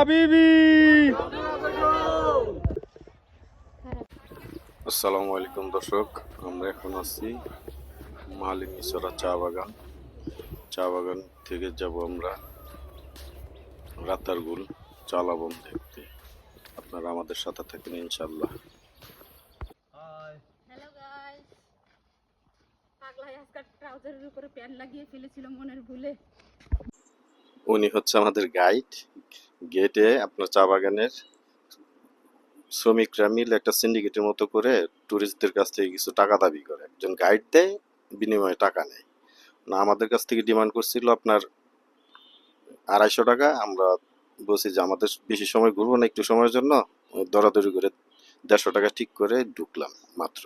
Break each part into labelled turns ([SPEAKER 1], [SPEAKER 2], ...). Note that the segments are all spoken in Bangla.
[SPEAKER 1] হাবিবি।
[SPEAKER 2] আসসালামু আলাইকুম দর্শক আমরা এখন আছি মালিনীচরা চা বাগান। চা বাগান থেকে যাব আমরা রাতারগুল চালাবন দেখতে। আপনারা আমাদের সাথে থাকেন ইনশাল্লাহ
[SPEAKER 3] হ্যালো গাইস পাগলাই আজকাল ট্রাউজারের উপরে প্যান্ট লাগিয়ে ফেলেছিল মনের ভুলে।
[SPEAKER 2] উনি হচ্ছে আমাদের গাইড গেটে আপনার চা বাগানের শ্রমিকরা মিলে একটা সিন্ডিকেটের মতো করে ট্যুরিস্টদের কাছ থেকে কিছু টাকা দাবি করে। একজন গাইড দেয়, বিনিময়ে টাকা নেয়। না, আমাদের কাছ থেকে ডিমান্ড করছিল আপনার আড়াইশো টাকা। আমরা বলছি যে, আমাদের বেশি সময় ঘুরবো না, একটু সময়ের জন্য। দরাদরি করে দেড়শো টাকা ঠিক করে ঢুকলাম মাত্র।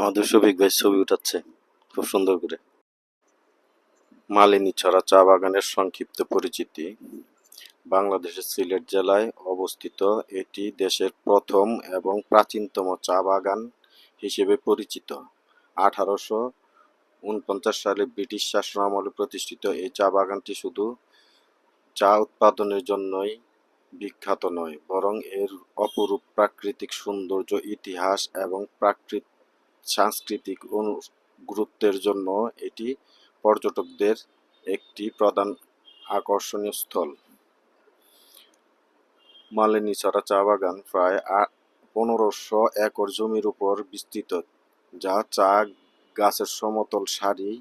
[SPEAKER 2] আমাদের শফিক ভাই ছবি উঠাচ্ছে, খুব সুন্দর করে। মালিনী ছড়া চা বাগানের সংক্ষিপ্ত পরিচিতি। বাংলাদেশের সিলেট জেলায় অবস্থিত এটি দেশের প্রথম এবং প্রাচীনতম চা বাগান হিসেবে পরিচিত। আঠারোশো উনপঞ্চাশ সালে ব্রিটিশ শাসন আমলে প্রতিষ্ঠিত এই চা বাগানটি শুধু চা উৎপাদনের জন্যই বিখ্যাত নয়, বরং এর অপরূপ প্রাকৃতিক সৌন্দর্য, ইতিহাস এবং প্রাকৃত সাংস্কৃতিক অনু- গুরুত্বের জন্য এটি পর্যটকদের একটি প্রধান আকর্ষণীয় স্থল। মালিনীছড়া চা বাগান প্রায় পনেরোশো একর জমির উপর বিস্তৃত, যা চা গাছের সমতল সারি,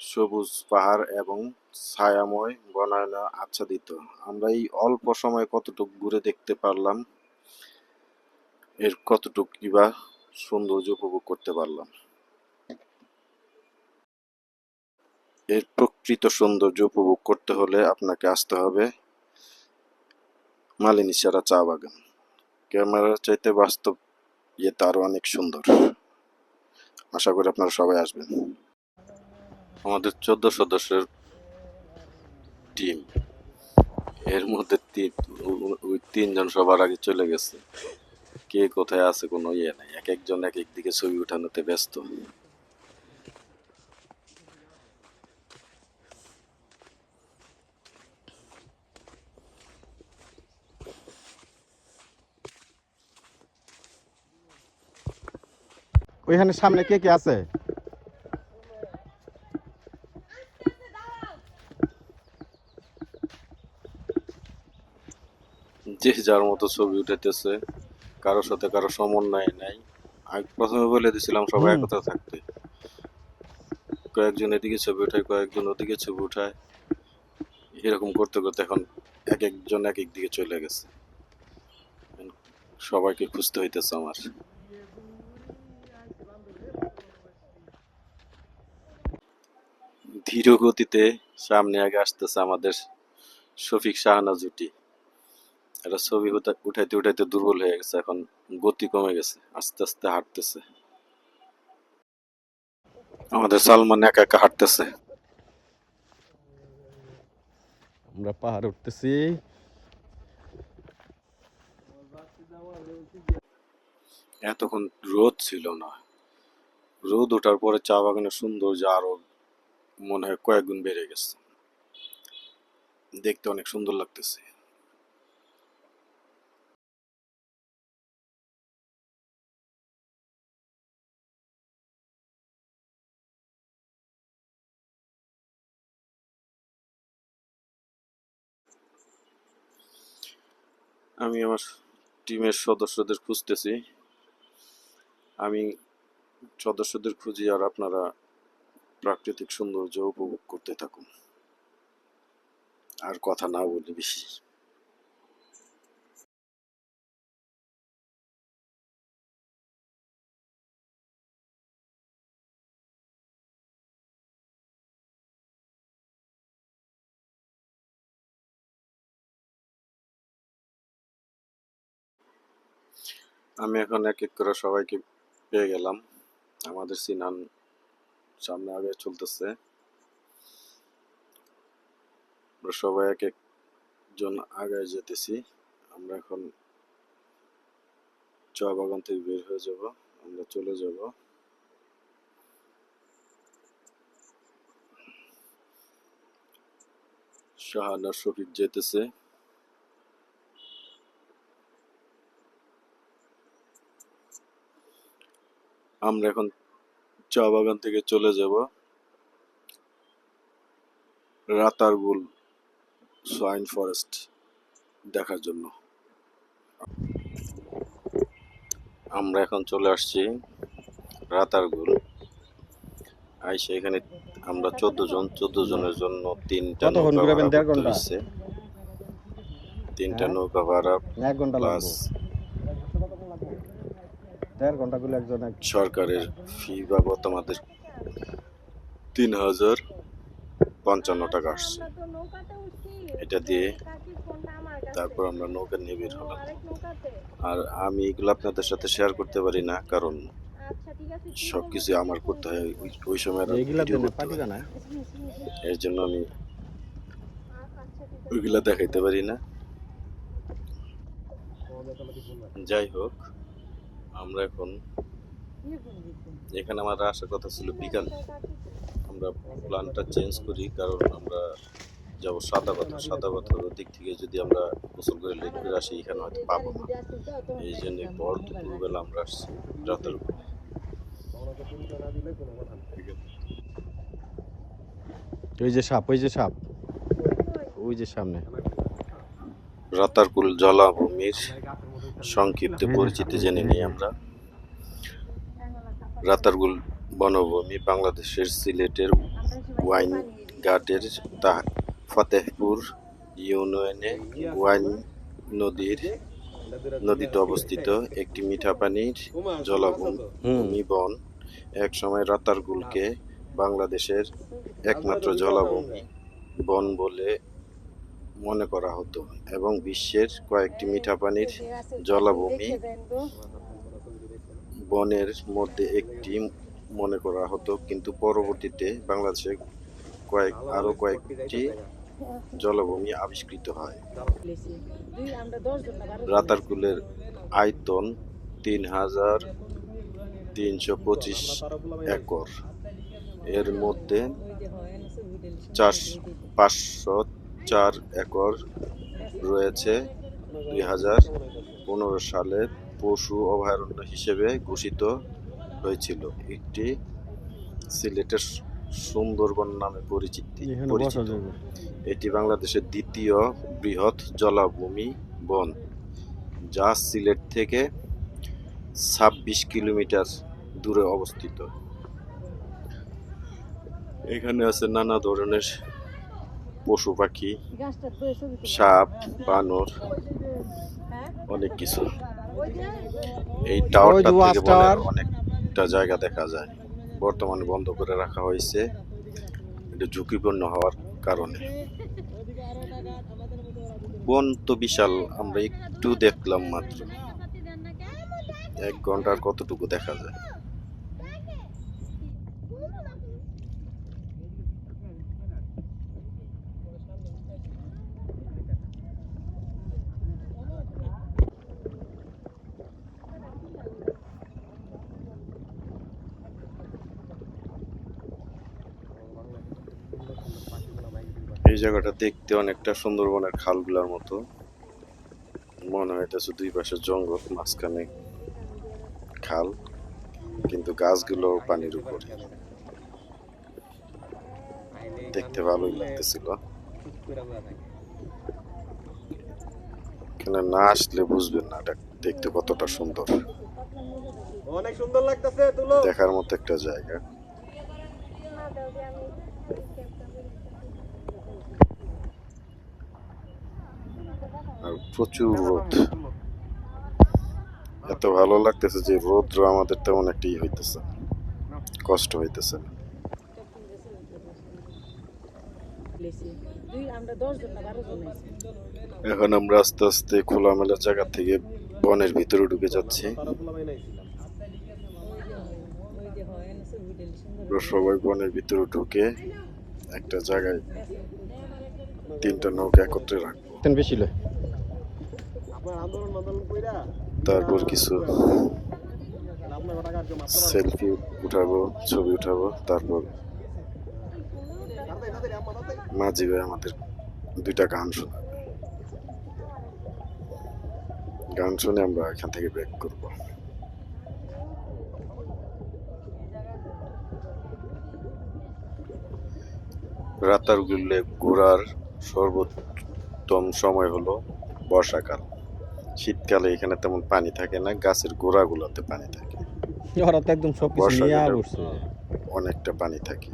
[SPEAKER 2] সবুজ পাহাড় এবং ছায়াময় বনায়নে আচ্ছাদিত। আমরা এই অল্প সময়ে কতটুকু ঘুরে দেখতে পারলাম, এর কতটুকু কিবা সৌন্দর্য উপভোগ করতে পারলাম। এর প্রকৃত সৌন্দর্য উপভোগ করতে হলে আপনাকে আসতে হবে মালিনীসারা চা বাগান। ক্যামেরার চাইতে বাস্তব ইয়েতে আরও অনেক সুন্দর। আশা করি আপনারা সবাই আসবেন। আমাদের চোদ্দ সদস্যের টিম। এর মধ্যে তিন ওই তিনজন সবার আগে চলে গেছে। কে কোথায় আছে কোনো ইয়ে নাই। এক একজন এক এক দিকে ছবি উঠানোতে ব্যস্ত।
[SPEAKER 1] ওইখানে সামনে কে কে আছে?
[SPEAKER 2] যে যার মতো ছবি উঠাইতেছে কারোর সাথে কারও সমন্বয় নাই। আমি প্রথমে বলে দিছিলাম সবাই। একতা থাকতে। কয়েকজন এদিকে ছবি উঠায় কয়েকজন ওদিকে ছবি উঠায়। এরকম করতে করতে এখন এক একজন এক এক দিকে চলে গেছে। সবাইকে খুঁজতে হইতেছে আমার। ধীর গতিতে সামনে আগে আসতেছে আমাদের শফিক শাহানা জুটি। এটা ছবি উঠাইতে উঠাইতে দুর্বল হয়ে গেছে এখন গতি কমে গেছে আস্তে আস্তে হাঁটতেছে। আমাদের সালমান একা একা হাঁটতেছে।
[SPEAKER 1] আমরা পাহাড় উঠতেছি।
[SPEAKER 2] এতক্ষণ রোদ ছিল না। রোদ ওঠার পরে চা বাগানের সৌন্দর্য আরও মনে হয় কয়েক গুণ বেড়ে গেছে। দেখতে অনেক সুন্দর লাগতেছে। আমি আমার টিমের সদস্যদের খুঁজতেছি। আমি সদস্যদের খুঁজি আর আপনারা প্রাকৃতিক সৌন্দর্য উপভোগ করতে থাকুন। আর কথা না বলি বেশি আমি এখন এক এক করে সবাইকে পেয়ে গেলাম। আমাদের সিনান সামনে আগে চলতেছে। আমরা সবাই এক একজন আগে যেতেছি। আমরা এখন চা বাগান থেকে বের হয়ে যাব। আমরা চলে যাব। শাহানা শফিক যেতেছে। আমরা এখন চা বাগান থেকে চলে যাব। রাতারগুল সোয়াইন ফরেস্ট দেখার জন্য। আমরা এখন চলে আসছি রাতারগুল। আইসে এখানে আমরা চোদ্দ জন চোদ্দ জনের জন্য তিনটা
[SPEAKER 1] কতক্ষণ
[SPEAKER 2] নৌকা ভাড়া তিনটা
[SPEAKER 1] হ্যাঁ?
[SPEAKER 2] নৌকা ভাড়া
[SPEAKER 1] এক ঘণ্টা
[SPEAKER 2] প্লাস
[SPEAKER 1] দেড় ঘণ্টা গুলো একজন এক
[SPEAKER 2] সরকারের ফি বাবদ আমাদের তিন হাজার পঞ্চান্ন টাকা আসছে। এটা দিয়ে
[SPEAKER 3] কাছে
[SPEAKER 2] তারপর আমরা নৌকা নিয়ে বের হলাম। আর আমি এগুলো আপনাদের সাথে শেয়ার করতে পারি না কারণ
[SPEAKER 3] আছে
[SPEAKER 2] সবকিছু আমার করতে হয়। ওই- সময় এর জন্য আমি ওইগুলা দেখাইতে পারি না। যাই হোক আমরা এখন এখানে আমার আসার কথা ছিল বিকাল। আমরা প্ল্যানটা চেঞ্জ করি কারণ আমরা যাব সাদা পাথর। সাদা পাথরের দিক থেকে যদি আমরা গোসল করে লেট করে আসি এখানে হয়তো পাবো না। এই জন্য পর দুপুরবেলা আমরা আসছি রাতের উপর।
[SPEAKER 1] ওই যে সাপ ওই যে সাপ। ওই যে সামনে।
[SPEAKER 2] রাতারকুল জলাভূমির সংক্ষিপ্ত পরিচিতি জেনে নিই আমরা। রাতারগুল বনভূমি বাংলাদেশের সিলেটের ওয়াইন ঘাটের তা ফতেহপুর ইউনিয়নে ওয়াইন নদীর নদীতে অবস্থিত একটি মিঠা পানির জলাভূমি বন। এক সময় রাতারগুলকে বাংলাদেশের একমাত্র জলাভূমি বন বলে মনে করা হতো এবং বিশ্বের কয়েকটি মিঠা পানির জলাভূমি বনের মধ্যে একটি মনে করা হতো। কিন্তু পরবর্তীতে বাংলাদেশে কয়েক আরও কয়েকটি জলাভূমি আবিষ্কৃত হয়। রাতারকুলের আয়তন তিন হাজার তিনশো পঁচিশ একর। এর মধ্যে চার পাঁচশো চার একর রয়েছে। দুই হাজার পনেরো সালে পশু অভয়ারণ্য হিসেবে ঘোষিত হয়েছিল। একটি সিলেটের সুন্দরবন নামে পরিচিতি পরিচিত। এটি বাংলাদেশের দ্বিতীয় বৃহৎ জলাভূমি বন যা সিলেট থেকে ছাব্বিশ কিলোমিটার দূরে অবস্থিত। এখানে আছে নানা ধরনের পশু পাখি সাপ বানর অনেক কিছু। এই টাওয়ারটা থেকে বনের অনেকটা জায়গা দেখা যায়। বর্তমানে বন্ধ করে রাখা হয়েছে। এটা ঝুঁকিপূর্ণ হওয়ার কারণে। বন তো বিশাল আমরা একটু দেখলাম মাত্র। এক ঘণ্টার কতটুকু দেখা যায়? এই জায়গাটা দেখতে অনেকটা সুন্দরবনের খালগুলোর মতো। মনে হইতেছে দুই পাশে জঙ্গল মাঝখানে খাল কিন্তু গাছগুলো পানির উপরে। দেখতে ভালোই লাগতেছিল। এখানে না আসলে বুঝবেন না এটা দেখতে কতটা সুন্দর।
[SPEAKER 4] অনেক সুন্দর লাগতেছে
[SPEAKER 2] দেখার মতো একটা জায়গা। আর প্রচুর রোদ। এত ভালো লাগতেছে যে রোদ্র আমাদের তেমন একটা ই হইতেছে কষ্ট হইতেছে না।
[SPEAKER 5] আমরা দশ জন না বারো জন আছি
[SPEAKER 2] এখন আমরা আস্তে আস্তে খোলামেলা জায়গা থেকে বনের ভিতরে ঢুকে যাচ্ছি।
[SPEAKER 5] হয়
[SPEAKER 2] সবাই বনের ভিতরে ঢুকে একটা জায়গায় তিনটা নৌকা একত্রে রাখব।
[SPEAKER 1] বেশি লয়
[SPEAKER 4] আপনার আন্দোলন আন্দোলন কইরা
[SPEAKER 2] তারপর কিছু সেলফি উঠাবো, ছবি উঠাবো, তারপর মাঝি ভাই আমাদের দুইটা গান শোনাবে। গান শুনে আমরা এখান থেকে ব্যাক করব। রাতারগুলে ঘোরার সর্বোত্তম সময় হলো বর্ষাকাল। শীতকালে এখানে তেমন পানি থাকে না গাছের গোড়াগুলোতে পানি থাকে।
[SPEAKER 1] ওরা তো একদম সব কিছু
[SPEAKER 2] বর্ষাকালে-
[SPEAKER 1] নিয়ে উঠছে
[SPEAKER 2] অনেকটা পানি থাকে।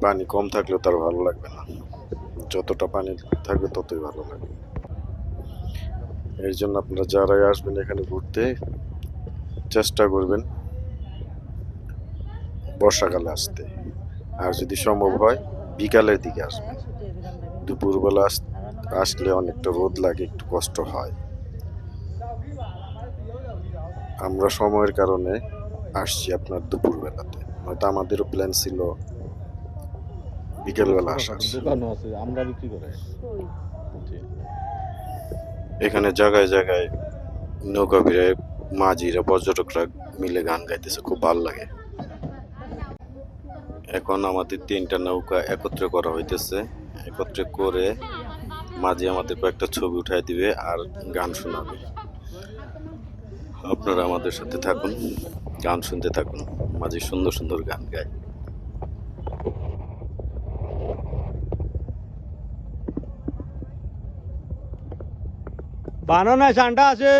[SPEAKER 2] পানি কম থাকলেও তার ভালো লাগবে না। যতটা পানি থাকবে ততই ভালো লাগবে। এই জন্য আপনারা যারাই আসবেন এখানে ঘুরতে চেষ্টা করবেন বর্ষাকালে আসতে। আর যদি সম্ভব হয় বিকালের দিকে আসবেন। দুপুরবেলা আস- আসলে অনেকটা রোদ লাগে একটু কষ্ট হয়। আমরা সময়ের কারণে আসছি আপনার দুপুরবেলাতে। হয়তো আমাদেরও প্ল্যান ছিল বিকেলবেলা আসার।
[SPEAKER 1] আমরা বিক্রি করে
[SPEAKER 2] এখানে জায়গায় জায়গায় নৌকা ভিড়ে মাঝিরা পর্যটকরা মিলে গান গাইতেছে খুব ভালো লাগে। এখন আমাদের তিনটা নৌকা একত্রে করা হইতেছে। একত্রে করে মাঝি আমাদের কয়েকটা ছবি উঠাই দিবে আর গান শোনাবে। আপনারা আমাদের সাথে থাকুন, গান শুনতে থাকুন, মাঝে সুন্দর সুন্দর গান গায়
[SPEAKER 1] বানানা ঠান্ডা আছে।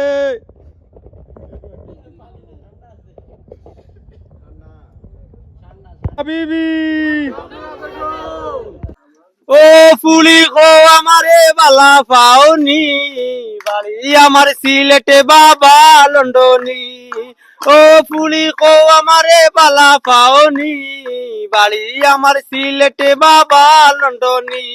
[SPEAKER 1] ও ফুলি কো আমারে বালা পাওনি, বাড়ি আমার সিলেটে বাবা লন্ডনি। ও ফুলি কো আমারে বালা পাওনি, বাড়ি আমার সিলেটে বাবা লন্ডনি।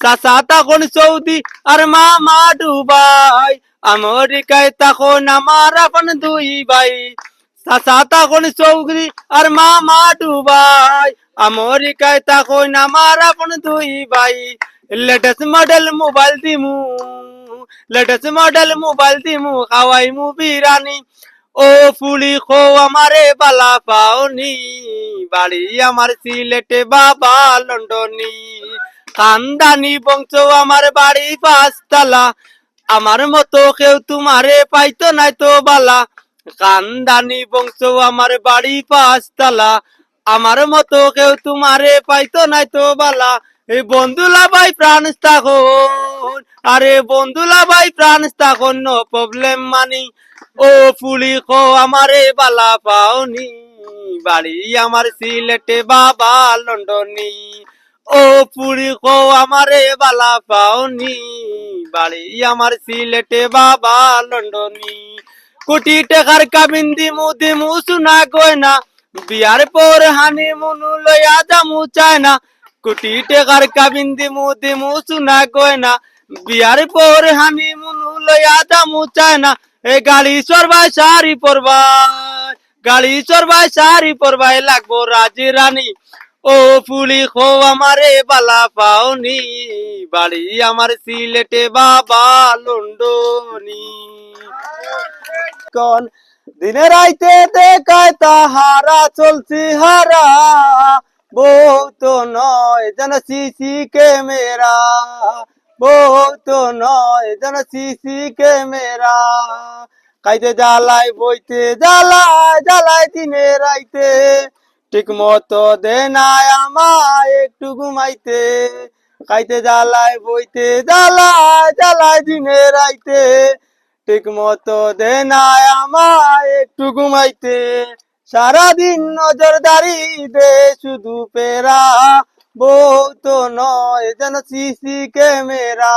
[SPEAKER 1] চাচা তখন সৌদি আর মামা ডুবাই আমেরিকায় তখন আমার আপন দুই ভাই। চাচা তখন সৌদি আর মামা ডুবাই। আমেরিকায় তখন আমার আপন দুই ভাই। লেটেস্ট মডেল মোবাইল দিমু, লেটেস্ট মডেল মোবাইল দিমু, খাওয়াই মু বিরানি ও ফুলি খো আমারে বালা পাওনি, বাড়ি আমার সিলেটে বাবা লন্ডনী। কান্দানি বংশ আমার বাড়ি পাঁচতলা, আমার মতো কেউ তোমারে পাইতো নাই তো বালা। কান্দানি বংশ আমার বাড়ি পাঁচতলা। আমার মতো কেউ তোমারে পাইতো নাই তো বালা। এই বন্ধুলা ভাই প্রাণ স্থাখন আরে বন্ধুলা ভাই প্রাণ স্থাখন নো প্রবলেম মানি। ও ফুলি খো আমারে বালা পাওনি। বাড়ি আমার সিলেটে বাবা লন্ডনী। ও পুরি কো আমারে বালা পাওনি। বাড়ি আমার সিলেটে বাবা লন্ডনী। কোটি টাকার কাবিন দিমু দিমু শুনা গয়না। বিয়ার পর হানি মুনু লয়া জামু চায় না কোটি টাকার কাবিন দিমু দিমু শুনা গয়না। বিয়ার পর হানি মুনু লয়া জামু চায় না এ গাড়ি সরবাই সারি পরবাই গাড়ি সরবাই সারি পরবাই লাগবো রাজি রানী। ও পুলি খো আমারে বালা পাওনি, বাড়ি আমার সিলেটে বাবা লন্ডনি। কন দিনে রাইতে দেখায় তাহারা চলছি হারা, বহুত নয় যেন সিসি ক্যামেরা, বহুত নয় যেন সিসি ক্যামেরা। খাইতে জ্বালায় বইতে জ্বালায় জ্বালায় দিনে রাইতে ঠিক মতো দে নাই আমায় একটু ঘুমাইতে। খাইতে জ্বালায়, বইতে জ্বালায় জ্বালায় দিনে রাইতে। ঠিক মতো দে নাই আমায় একটু ঘুমাইতে। সারাদিন নজরদারি দে শুধু পেরা। বহুত নয় যেন সিসি ক্যামেরা।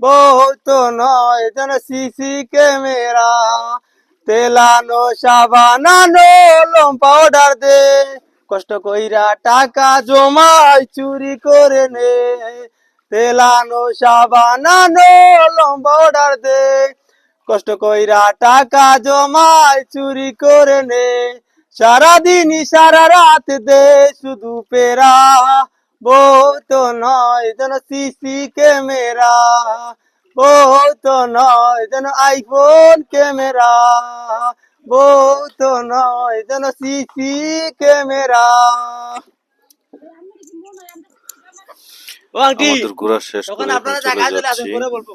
[SPEAKER 1] বহুত নয় যেন সিসি ক্যামেরা। তেলানো সাবানানো লম পাউডার দে। কষ্ট কইরা টাকা জমাই, চুরি করে নে। তেলানো সাবানানো লম পাউডার দে। কষ্ট কইরা টাকা জমাই, চুরি করে নে। সারাদিন সারা রাত দে, শুধু পেরা। বহুত নয়, যেন সিসি ক্যামেরা। বহুত নয় যেন আইফোন ক্যামেরা বহুত নয় যেন সিসি ক্যামেরা। ও আন্টি
[SPEAKER 2] ঘোরা শেষ করে
[SPEAKER 1] আপনারা
[SPEAKER 2] চলে
[SPEAKER 1] চলে আসেন পরে বলব।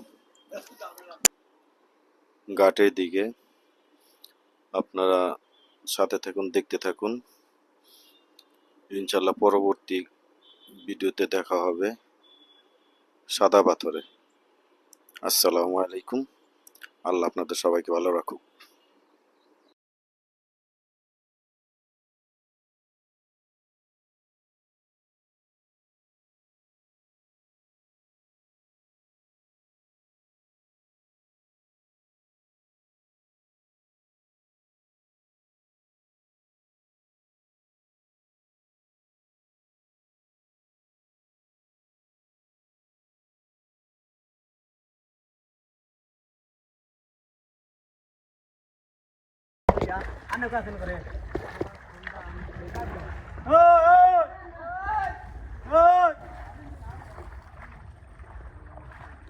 [SPEAKER 2] ঘাটের দিকে। আপনারা সাথে থাকুন দেখতে থাকুন। ইনশাল্লাহ পরবর্তী ভিডিওতে দেখা হবে সাদা পাথরে। আসসালামু আলাইকুম। আল্লাহ আপনাদের সবাইকে ভালো রাখুক।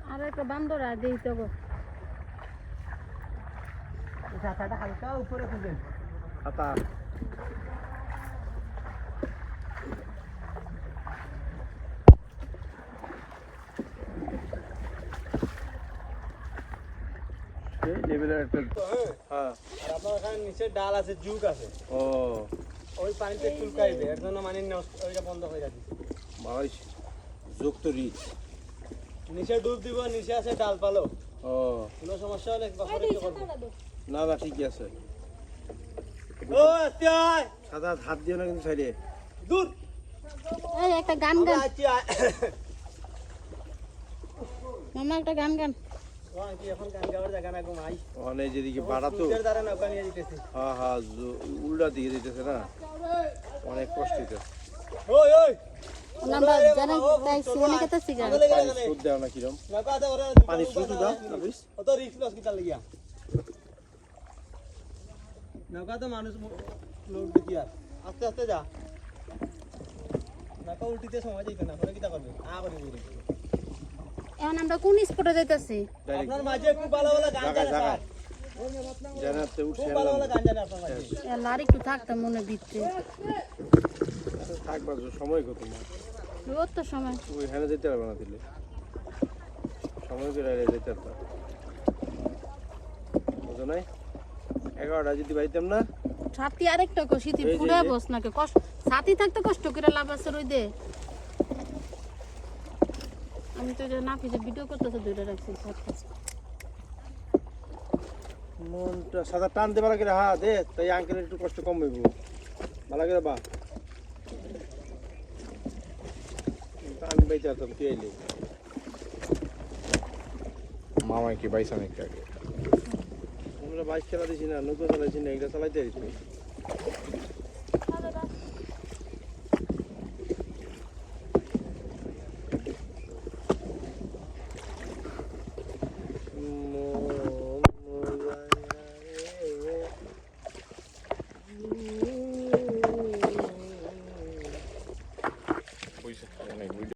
[SPEAKER 3] আর একটা বান্দর দিই তো গো
[SPEAKER 1] হালকা উপরে খুঁজেন
[SPEAKER 4] লেভেলের একটা হ্যাঁ।
[SPEAKER 1] আর আপনার ওখানে নিচে ডাল আছে জুক আছে।
[SPEAKER 4] ও।
[SPEAKER 1] ওই পানিতে চুলকাইবে এর জন্য মানে ওইটা বন্ধ হয়ে যাচ্ছে।
[SPEAKER 4] ভাই যোগ তো রিচ
[SPEAKER 1] নিচে ডুব দিব নিচে আছে ডাল পালো।
[SPEAKER 4] ও।
[SPEAKER 1] কোনো সমস্যা হলে বছরে কি করব
[SPEAKER 4] না না ঠিকই আছে।
[SPEAKER 1] ও আস্তে আয়।
[SPEAKER 4] সাদা হাত দিও না কিন্তু সাইডে।
[SPEAKER 1] দূর।
[SPEAKER 3] এই একটা গান গান। মামা একটা গান গান।
[SPEAKER 4] ওখানে যেদিকে বাড়া তো
[SPEAKER 1] সূর্যের দ্বারা নৌকা নিয়ে যেতেছি
[SPEAKER 4] হ্যাঁ হ্যাঁ উল্টা দিকে দিতেছে না অনেক কষ্ট
[SPEAKER 1] আর আস্তে আস্তে যা নৌকা উল্টিতে সময় যাইতে না পরে কিতা করবে আ করে
[SPEAKER 3] এখন আমরা কোন স্পটে যাইতাছি?
[SPEAKER 1] আপনার মাঝে খুব ভালো ভালো গান স্যার
[SPEAKER 4] জানাতে উঠছে
[SPEAKER 1] খুব ভালো ভালো গান জানে আপনার মাঝে।
[SPEAKER 3] আর একটু থাকতাম মনে দিচ্ছে
[SPEAKER 4] থাকবা তো সময় কত তোমার
[SPEAKER 3] ওর তো সময়।
[SPEAKER 4] ওই হ্যানে যেতে পারবে না দিলে। সময় করে যেতে পারতাম বুঝো নাই? এগারোটা যদি পাইতাম না?
[SPEAKER 3] ছাতি আরেকটা কষিতি পুরা বস নাকে। কষ্ট ছাতি থাকতে কষ্ট করে লাভ আছে রই দে আমি তো যে না পিছে ভিডিও করতেছে দুইটা রাখছি
[SPEAKER 4] মনটা সাদা টান দেবার আগে হা দে তাই আঙ্কেলের একটু কষ্ট কম হইব। ভালো করে বা। আমি বাইতে আসতাম তুই আইলি মামাই কি বাইস অনেক আগে আমরা বাইক চালা দিছি না নৌকা চালাইছি না এটা চালাইতে